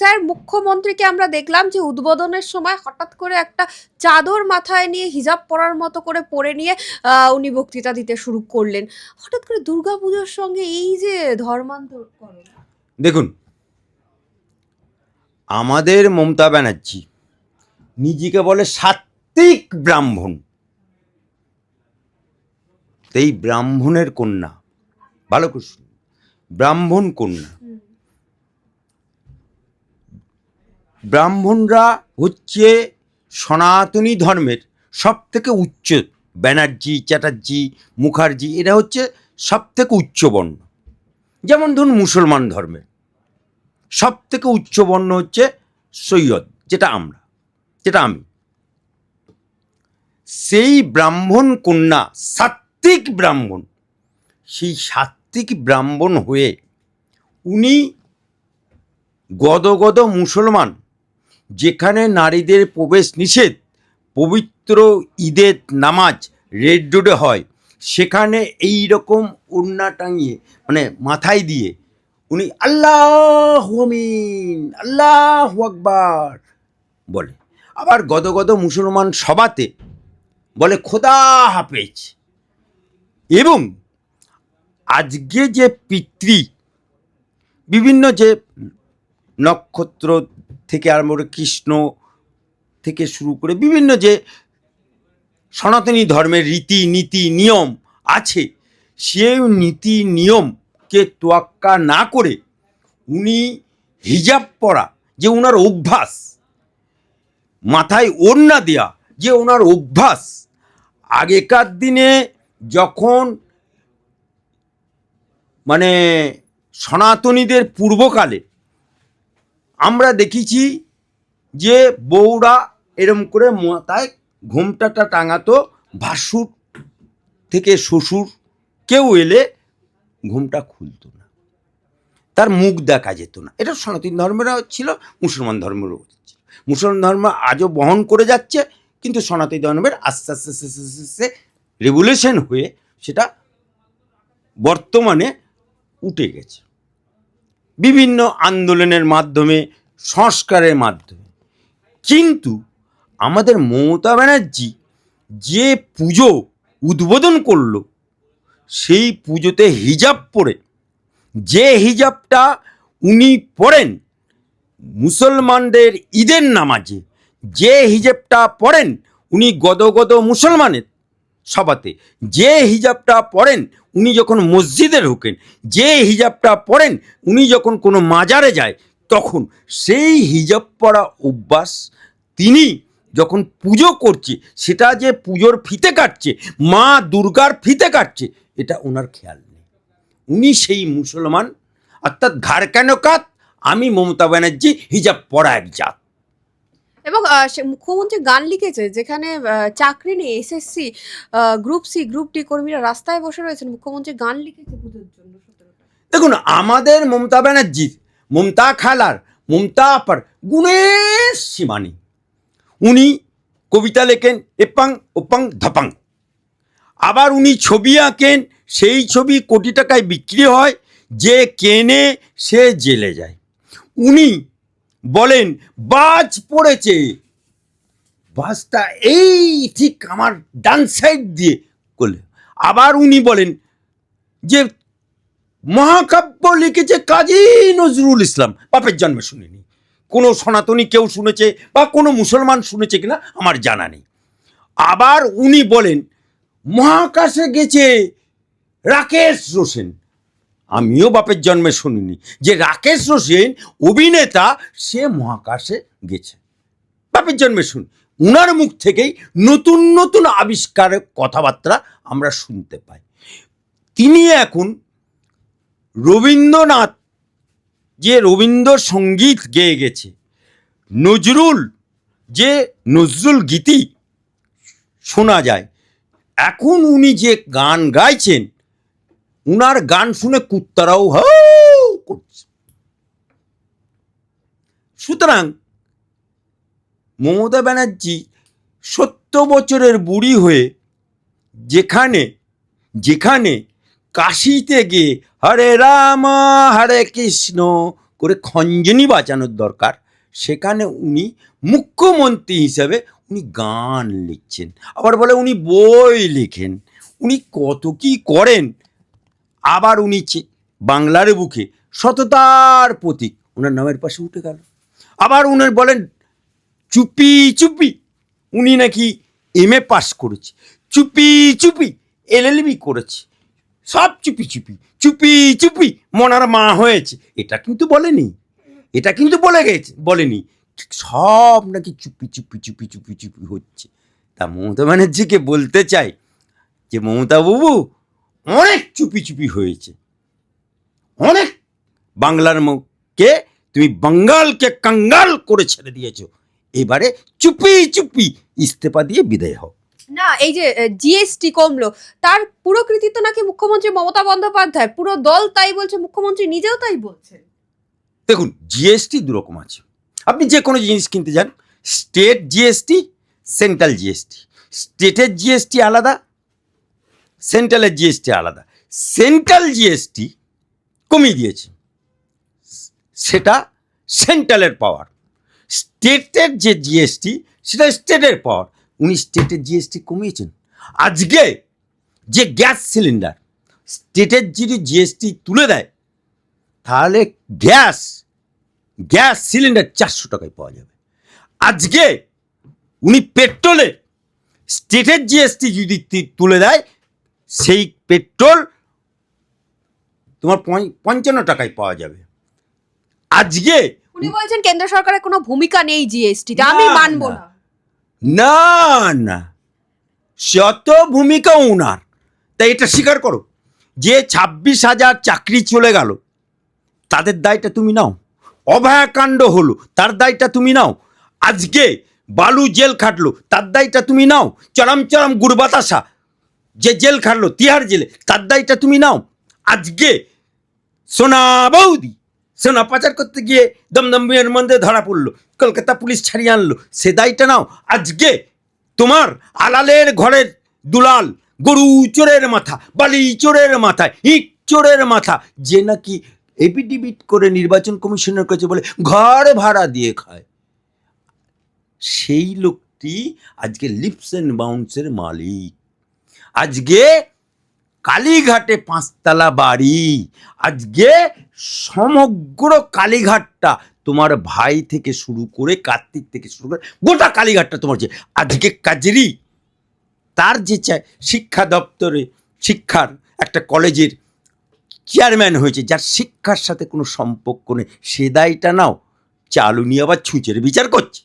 Sir, মুখ্যমন্ত্রীকে আমরা দেখলাম যে উদ্বোধনের সময় হঠাৎ করে একটা চাদর মাথায় নিয়ে হিজাব পরার মতো করে পরে নিয়ে উনি বক্তৃতা দিতে শুরু করলেন। হঠাৎ করে দুর্গাপুজোর সঙ্গে এই যে ধর্মান্তর দেখুন, আমাদের মমতা ব্যানার্জি নিজেকে বলে সাত্বিক ব্রাহ্মণ। এই ব্রাহ্মণের কন্যা ভালো ব্রাহ্মণ কন্যা ব্রাহ্মণরা হচ্ছে সনাতনী ধর্মের সব থেকে উচ্চ, ব্যানার্জি, চ্যাটার্জি, মুখার্জি, এরা হচ্ছে সব থেকে উচ্চ বর্ণ যেমন ধরুন মুসলমান ধর্মের সব থেকে উচ্চ বর্ণ হচ্ছে সৈয়দ, যেটা আমরা, যেটা আমি। সেই ব্রাহ্মণ কন্যা, সাত্ত্বিক ব্রাহ্মণ, সেই সাত্ত্বিক ব্রাহ্মণ হয়ে উনি গদগদ মুসলমান যেখানে নারীদের প্রবেশ নিষেধ, পবিত্র ঈদের নামাজ রেড রোডে হয়। সেখানে এই রকম ওড়না টাঙিয়ে মানে মাথায় দিয়ে উনি আল্লাহ আমিন, আল্লাহ আকবার বলে। আবার গদগদ মুসলমান সভাতে বলে, খোদা হাফেজ। এবং আজকে যে পিতৃ, বিভিন্ন যে নক্ষত্র থেকে আরম্ভ করে কৃষ্ণ থেকে শুরু করে বিভিন্ন যে সনাতনী ধর্মের রীতি, নীতি, নিয়ম আছে, সেই নীতি, নিয়মকে তোয়াক্কা না করে উনি হিজাব পরা, যে ওনার অভ্যাস, মাথায় ওড়না দেয়া, যে ওনার অভ্যাস, আগেকার দিনে যখন মানে সনাতনীদের পূর্বকালে আমরা দেখেছি যে বউরা এরম করে মাথায় ঘোমটাটা টাঙাতো, ভাসুর থেকে শ্বশুর, কেউ এলে ঘুমটা খুলতো না। তার মুখ দেখা যেত না। এটা সনাতন ধর্মেরও ছিল, মুসলমান ধর্মেরও ছিল। মুসলমান ধর্ম আজও বহন করে যাচ্ছে, কিন্তু সনাতন ধর্মের আস্তে আস্তে আস্তে আস্তে রেগুলেশন হয়ে সেটা বর্তমানে উঠে গেছে। বিভিন্ন আন্দোলনের মাধ্যমে, সংস্কারের মাধ্যমে। কিন্তু আমাদের মমতা ব্যানার্জি যে পুজো উদ্বোধন করল, সেই পুজোতে হিজাব পরে, যে হিজাবটা উনি পড়েন মুসলমানদের ঈদের নামাজে, যে হিজাবটা পড়েন উনি গদগদ মুসলমানের। সভাতে। যে হিজাবটা পড়েন উনি যখন মসজিদে ঢোকেন, যে হিজাবটা পড়েন উনি যখন কোনো মাজারে যায়, তখন সেই হিজাব পরা অভ্যাস তিনি যখন পুজো করছে, সেটা যে পুজোর ফিতে কাটছে, মা দুর্গার ফিতে কাটছে, এটা ওনার খেয়াল নেই। উনি সেই মুসলমান, অর্থাৎ ঘাড় কেন কাত? আমি মমতা ব্যানার্জি, হিজাব পরা এক জাত। এবং মুখ্যমন্ত্রী গান লিখেছে যেখানে চাকরি নেই SSC group C group D কর্মীরা রাস্তায় বসে রয়েছেন। মুখ্যমন্ত্রী গান লিখেছে পুজোর জন্য দেখুন, আমাদের মমতা ব্যানার্জির মমতা খালার, মমতা আপার গুণের সীমা নেই উনি কবিতা লেখেন, এপাং, ওপাং, ধপাং। আবার উনি ছবি আঁকেন, সেই ছবি কোটি টাকায় বিক্রি হয়, যে কেনে সে জেলে যায়। উনি বলেন, বাজ পড়েছে। বাসটা এই ঠিক আমার ডান সাইড দিয়ে করলে আবার উনি বলেন যে, মহাকাব্য লিখেছে কাজী নজরুল ইসলাম। বাপের জন্মে শুনিনি। কোনো সনাতনী কেউ শুনেছে বা কোনো মুসলমান শুনেছে কিনা আমার জানা নেই। আবার উনি বলেন, মহাকাশে গেছে রাকেশ রোশন। আমিও বাপের জন্মে শুনিনি যে রাকেশ রোশন অভিনেতা, সে মহাকাশে গেছে। বাপের জন্মে শুনি। উনার মুখ থেকেই নতুন নতুন আবিষ্কারের কথাবার্তা আমরা শুনতে পাই। তিনি এখন রবীন্দ্রনাথ, যে রবীন্দ্রসঙ্গীত গেয়ে গেছে, নজরুল, যে নজরুল গীতি শোনা যায়, এখন উনি যে গান গাইছেন উনার গান শুনে কুত্তারাও হাউ করছে। সুতরাং মমতা ব্যানার্জি সত্তর বছরের বুড়ি হয়ে যেখানে যেখানে কাশিতে গিয়ে হরে রাম, হরে কৃষ্ণ করে খঞ্জনি বাঁচানোর দরকার, সেখানে উনি মুখ্যমন্ত্রী হিসেবে উনি গান লিখছেন। আবার বলে উনি বই লেখেন, উনি কত কি করেন আবার উনি বাংলার বুকে সততার প্রতীক। ওনার নামের পাশে উঠে গেল। আবার উনার বলেন, চুপি চুপি। উনি নাকি এম এ পাস করেছে। চুপি চুপি এলএলবি করেছে। সব চুপি চুপি। চুপি চুপি, মনার মা হয়েছে। এটা কিন্তু বলেনি। এটা কিন্তু বলে গেছে, বলেনি। সব নাকি চুপি চুপি চুপি চুপি চুপি হচ্ছে। তা মমতা ব্যানার্জিকে বলতে চাই যে, মমতা বাবু অনেক চুপি চুপি হয়েছে। অনেক। বাংলার মুখকে তুমি বাঙ্গালকে কাঙ্গাল করে ছেড়ে দিয়েছ। এবারে চুপি চুপি ইস্তফা দিয়ে বিদায় হও। না এই যে জিএসটি কমলো তার পুরো কৃতিত্ব নাকি মুখ্যমন্ত্রী মমতা বন্দ্যোপাধ্যায়। পুরো দল তাই বলছে মুখ্যমন্ত্রী নিজেও তাই বলছে দেখুন জিএসটি দুরকম আছে। আপনি যে কোনো জিনিস কিনতে যান স্টেট জিএসটি সেন্ট্রাল জিএসটি স্টেটের জিএসটি আলাদা সেন্ট্রালের জিএসটি আলাদা। সেন্ট্রাল জিএসটি কমিয়ে দিয়েছে। সেটা সেন্ট্রালের পাওয়ার স্টেটের যে জিএসটি সেটা স্টেটের পাওয়ার উনি স্টেটের জিএসটি কমিয়েছেন। আজকে যে গ্যাস সিলিন্ডার স্টেটের যদি জিএসটি তুলে দেয়, তাহলে গ্যাস গ্যাস সিলিন্ডার চারশো টাকায় পাওয়া যাবে। আজকে উনি পেট্রোলের স্টেটের জিএসটি যদি তুলে দেয় সেই পেট্রোল তোমার পঞ্চান্ন টাকায় পাওয়া যাবে। আজকে উনি বলছেন কেন্দ্র সরকারের কোনো ভূমিকা নেই জিএসটিতে আমি মানবো না। না যত ভূমিকা ওনার তাই এটা স্বীকার করো। যে ছাব্বিশ হাজার চাকরি চলে গেল তাদের দায়টা তুমি নাও। অভয়াকাণ্ড হলো তার দায়টা তুমি নাও। আজকে বালু জেল খাটলো তার দায়টা তুমি নাও। চরম চরম গুড়বাতাসা যে জেল খাটলো, তিহার জেলে, তার দায়টা তুমি নাও। আজকে সোনা বৌদি, সোনা পাচার করতে গিয়ে দমদমের মধ্যে ধরা পড়ল, কলকাতা পুলিশ ছাড়িয়ে আনলো, সে দায়টা নাও। আজকে তোমার আলালের ঘরের দুলাল গরু চোরের মাথা, বালি চোরের মাথা ইট চোরের মাথা, যে নাকি এপিডিবিট করে নির্বাচন কমিশনের কাছে বলে, ঘর ভাড়া দিয়ে খায়। সেই লোকটি আজকে লিপস অ্যান্ড বাউন্সের মালিক। আজকে কালীঘাটে পাঁচতলা বাড়ি। আজকে সমগ্র কালীঘাটটা তোমার ভাই থেকে শুরু করে কার্তিক থেকে শুরু করে গোটা কালীঘাটটা তোমার যে আজকে কাজেরই তার যে চায় শিক্ষা দপ্তরে শিক্ষার একটা কলেজের চেয়ারম্যান হয়েছে, যার শিক্ষার সাথে কোনো সম্পর্ক নেই। সে দায়টা নাও, চালু নিয়ে আবার ছুঁচের বিচার করছে।